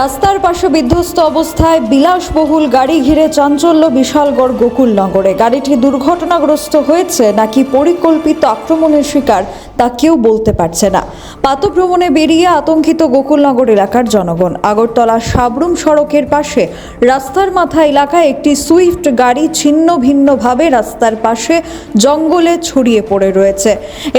রাস্তার পাশে বিধ্বস্ত অবস্থায় বিলাসবহুল গাড়ি ঘিরে চাঞ্চল্য বিশালগড় গোকুলনগরে। গাড়িটি দুর্ঘটনাগ্রস্ত হয়েছে নাকি পরিকল্পিত আক্রমণের শিকার তা কেউ বলতে পারছে না। পাতভ্রমণে বেরিয়ে আতঙ্কিত গোকুলনগর এলাকার জনগণ। আগরতলা সাবরুম সড়কের পাশে রাস্তার মাথা এলাকায় একটি সুইফট গাড়ি ছিন্ন ভিন্নভাবে রাস্তার পাশে জঙ্গলে ছড়িয়ে পড়ে রয়েছে।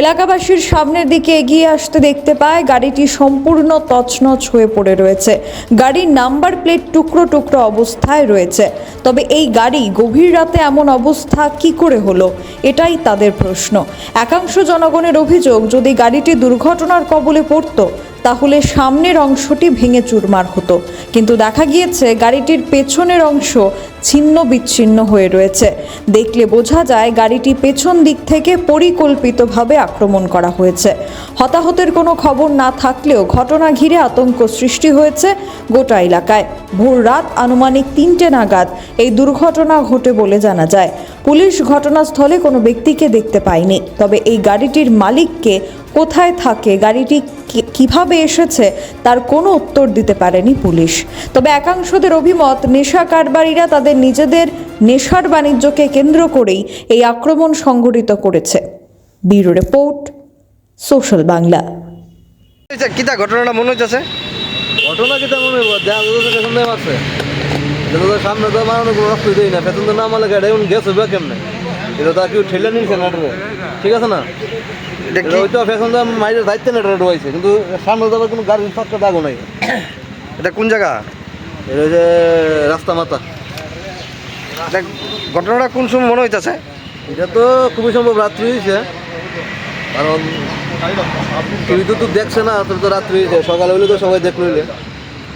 এলাকাবাসীর সামনের দিকে এগিয়ে আসতে দেখতে পায় গাড়িটি সম্পূর্ণ তছনছ হয়ে পড়ে রয়েছে। গাড়ির নাম্বার প্লেট টুকরো টুকরো অবস্থায় রয়েছে। তবে এই গাড়ি গভীর রাতে এমন অবস্থা কি করে হলো? এটাই তাদের প্রশ্ন। একাংশ জনগণের অভিযোগ, যদি গাড়িটি দুর্ঘটনার কবলে পড়তো তাহলে সামনের অংশটি ভেঙে চুরমার হতো। কিন্তু দেখা গিয়েছে, গাড়িটির পেছনের অংশ ছিন্ন বিচ্ছিন্ন হয়ে রয়েছে। দেখলে বোঝা যায়, গাড়িটি পেছন দিক থেকে পরিকল্পিতভাবে আক্রমণ করা হয়েছে। হতাহতের কোনো খবর না থাকলেও ঘটনা ঘিরে আতঙ্ক সৃষ্টি হয়েছে গোটা এলাকায়। ভোর রাত আনুমানিক তিনটে নাগাদ এই দুর্ঘটনা ঘটে বলে জানা যায়। পুলিশ ঘটনাস্থলে কোনো ব্যক্তিকে দেখতে পায়নি। তবে এই গাড়িটির মালিককে কোথায় থাকে, গাড়িটি কীভাবে এসেছে তার কোনো উত্তর দিতে পারেনি পুলিশ। তবে একাংশদের অভিমত নেশা কারবারিরা তাদের নিজেদের নেশার বাণিজ্যকে কেন্দ্র করেই এই আক্রমণ সংঘটিত করেছে। Bureau report social Bangla. আচ্ছা কিতা ঘটনাটা মনে হচ্ছে ঘটনা যেটা মনে দেখা সামনে তো মারানো কোনো রাস্তা দেই না। পেছন তো না মারলে গাড়ি গেছে বা কেমনে? এটা তো আর কেউ ঠেলে নিয়েছে না। ঠিক আছে না? ওইটা দিয়ে মাইরের দায়িত্ব না এটা ডুবাইছে কিন্তু সামনে আবার কোনো গাড়ির ফাঁকটা দাগও নাই। এটা কোন জায়গা? এটা হচ্ছে রাস্তা মাথা এটা ঘটনাটা কোন সময় মনে হইতেছে? এটা তো খুবই সম্ভব রাত্রি হয়েছে কারণ টিভি তো তো দেখছে না তোর তো রাত্রি হয়েছে সকালে হইলে তো সবাই দেখল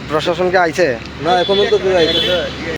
প্রশাসনকে আইছে? না এখনও তো কেউ আইছে।